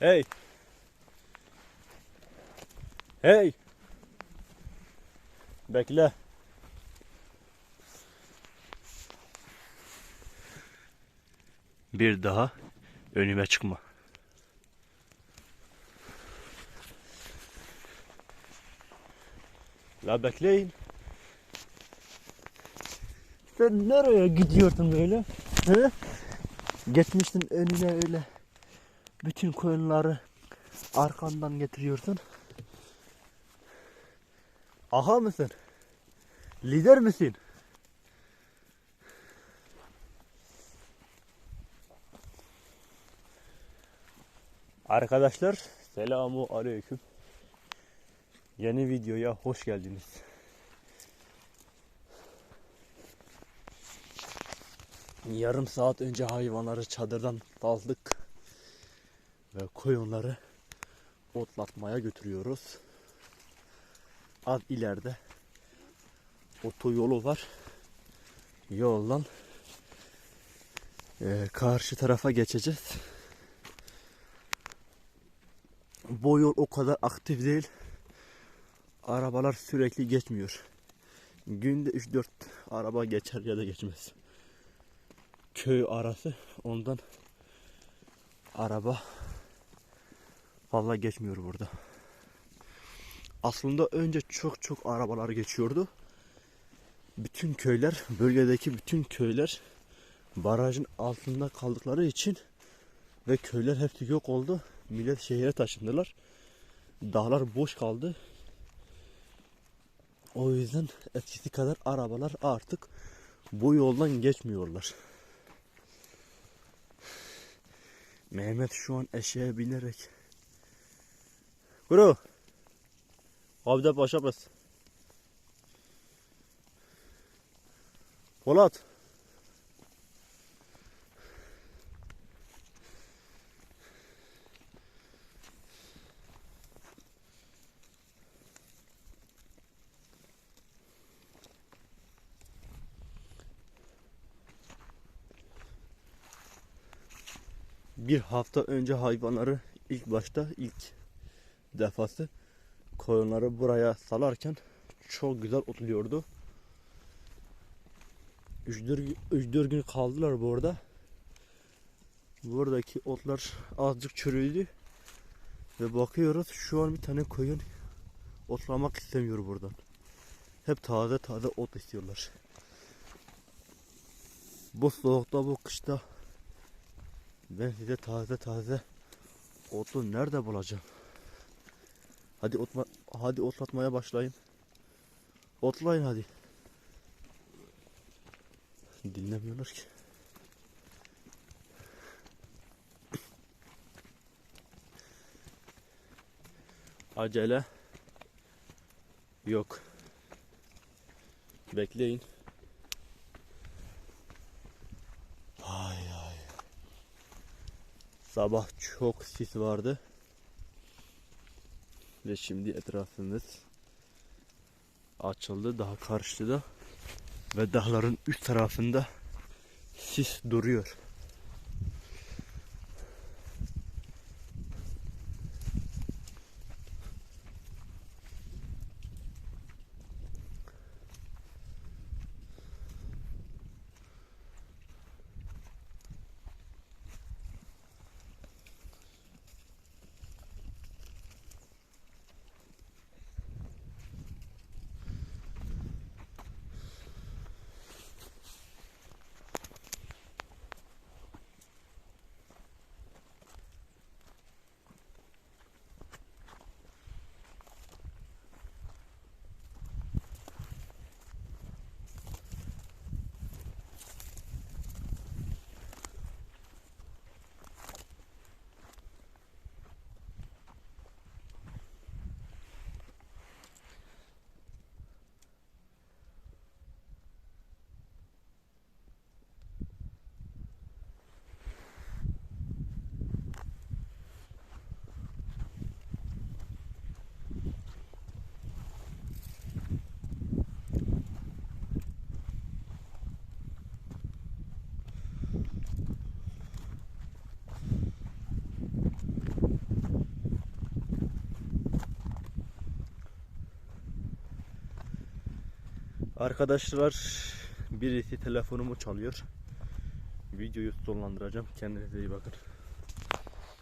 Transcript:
Hey. Hey. Bekle. Bir daha önüme çıkma. La bekleyin. Sen nereye gidiyordun böyle? He? Geçmiştin önüne öyle. Bütün koyunları arkandan getiriyorsun. Aha mısın? Lider misin? Arkadaşlar selamu aleyküm. Yeni videoya hoş geldiniz. Yarım saat önce hayvanları çadırdan saldık ve koyunları otlatmaya götürüyoruz. Az ileride otoyolu var. Yoldan eee, karşı tarafa geçeceğiz. Bu yol o kadar aktif değil. Arabalar sürekli geçmiyor. Günde 3-4 araba geçer ya da geçmez. Köy arası ondan araba Vallahi geçmiyor burada. Aslında önce çok çok arabalar geçiyordu. Bütün köyler, bölgedeki bütün köyler barajın altında kaldıkları için ve köyler hepsi yok oldu. Millet şehire taşındılar. Dağlar boş kaldı. O yüzden eskisi kadar arabalar artık bu yoldan geçmiyorlar. Mehmet şu an eşeğe binerek Kuru. Abi de başa bas. Polat. Bir hafta önce hayvanları ilk başta ilk defası koyunları buraya salarken çok güzel otluyordu. 3-4 gün kaldılar burada. Buradaki otlar azıcık çürüdü. Ve bakıyoruz şu an bir tane koyun otlamak istemiyor buradan. Hep taze taze ot istiyorlar. Bu soğukta bu kışta ben size taze taze otu nerede bulacağım? Hadi otma, hadi otlatmaya başlayın. Otlayın hadi. Dinlemiyorlar ki. Acele yok. Bekleyin. Ay ay. Sabah çok sis vardı. Ve şimdi etrafımız açıldı. Daha karşıda ve dağların üst tarafında sis duruyor. Arkadaşlar birisi telefonumu çalıyor. Videoyu sonlandıracağım. Kendinize iyi bakın.